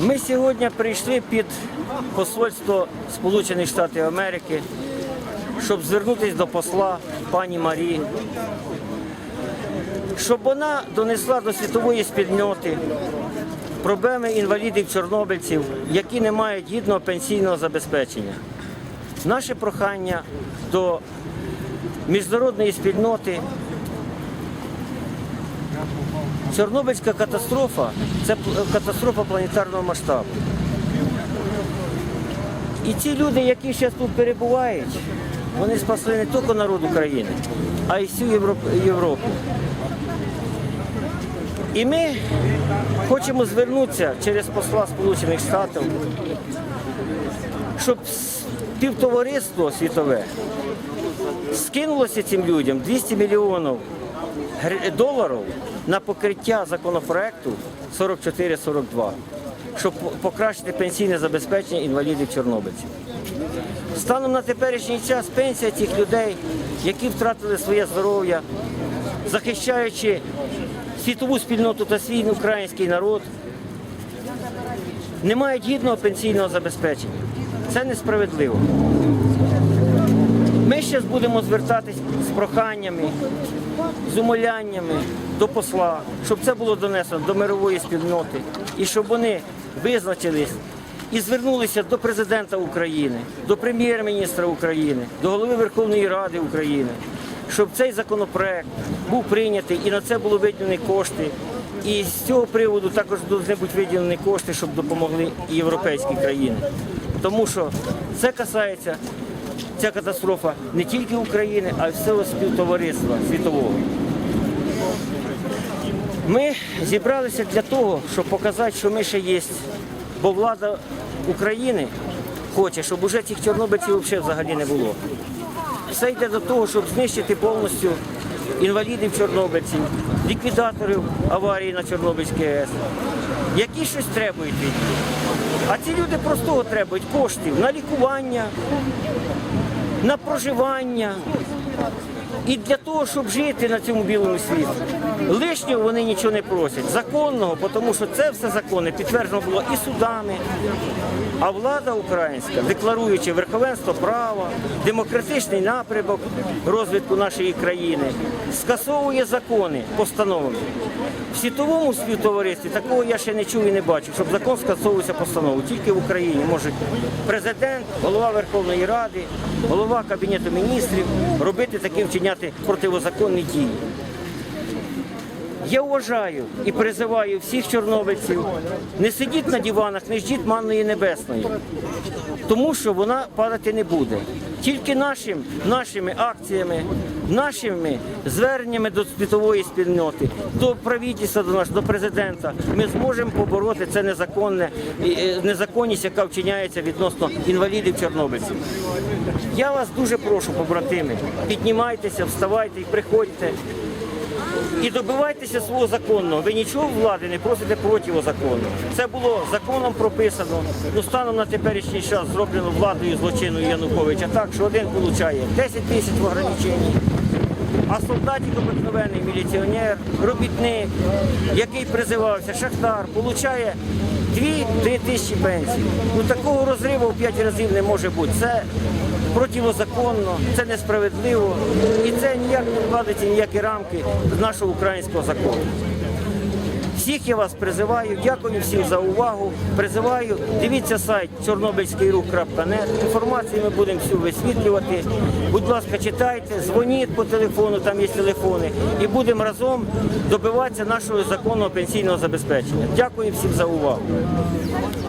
Ми сьогодні прийшли під посольство Сполучених Штатів Америки, щоб звернутися до посла пані Марі, щоб вона донесла до світової спільноти проблеми інвалідів чорнобильців, які не мають гідного пенсійного забезпечення. Наше прохання до міжнародної спільноти. Чорнобильська катастрофа це катастрофа планетарного масштабу. І ці люди, які зараз тут перебувають, вони спасли не тільки народ України, а й всю Європу. І ми хочемо звернутися через посла Сполучених Штатів, щоб півтовариство світове скинулося цим людям 200 мільйонів доларів на покриття законопроекту 44-42, щоб покращити пенсійне забезпечення інвалідів чорнобильців. Станом на теперішній час пенсія цих людей, які втратили своє здоров'я, захищаючи світову спільноту та свій український народ, не мають гідного пенсійного забезпечення. Це несправедливо. Ми зараз будемо звертатись з проханнями, з умоляннями до посла, щоб це було донесено до мирової спільноти і щоб вони визначились і звернулися до президента України, до прем'єр-міністра України, до голови Верховної Ради України, щоб цей законопроект був прийнятий і на це було виділені кошти. І з цього приводу також повинні виділені кошти, щоб допомогли європейські країни. Тому що це касається ця катастрофа не тільки України, а й всього співтовариства світового. Ми зібралися для того, щоб показати, що ми ще є. Бо влада України хоче, щоб уже цих чорнобильців взагалі не було. Все йде до того, щоб знищити повністю інвалідів чорнобильців, ліквідаторів аварії на Чорнобильській АЕС, які щось требують від них. А ці люди простого требують коштів на лікування, на проживання і для того, щоб жити на цьому білому світі. Лишнього вони нічого не просять. Законного, тому що це все законне підтверджено було і судами. А влада українська, декларуючи верховенство права, демократичний напрямок розвитку нашої країни, скасовує закони постановами. В світовому співтоваристві такого я ще не чув і не бачив, щоб закон скасовувався постановою. Тільки в Україні може президент, голова Верховної Ради, голова Кабінету міністрів робити такі вчиняти противозаконні дії. Я вважаю і призиваю всіх чорнобильців, не сидіть на диванах, не ждіть манної небесної, тому що вона падати не буде. Тільки нашим, нашими акціями, нашими зверненнями до світової спільноти, до правительства, до нас, до президента, ми зможемо побороти це незаконне е, незаконність, яка вчиняється відносно інвалідів чорнобильців. Я вас дуже прошу, побратими, піднімайтеся, вставайте і приходьте. І добивайтеся свого законного. Ви нічого влади не просите противозаконного. Це було законом прописано. Ну, станом на теперішній час зроблено владою злочинною Януковича так, що один отримує 10 тисяч в ограниченні, а солдатик обикновений міліціонер, робітник, який призивався, шахтар, отримує 2-3 тисячі пенсій. Ну такого розриву в 5 разів не може бути. Це противозаконно, це несправедливо і це ніяк не вкладається ніякі рамки нашого українського закону. Всіх я вас призиваю, дякую всім за увагу. Призиваю, дивіться сайт чорнобильськийрух.нет. Інформацію ми будемо всю висвітлювати. Будь ласка, читайте, дзвоніть по телефону, там є телефони, і будемо разом добиватися нашого законного пенсійного забезпечення. Дякую всім за увагу.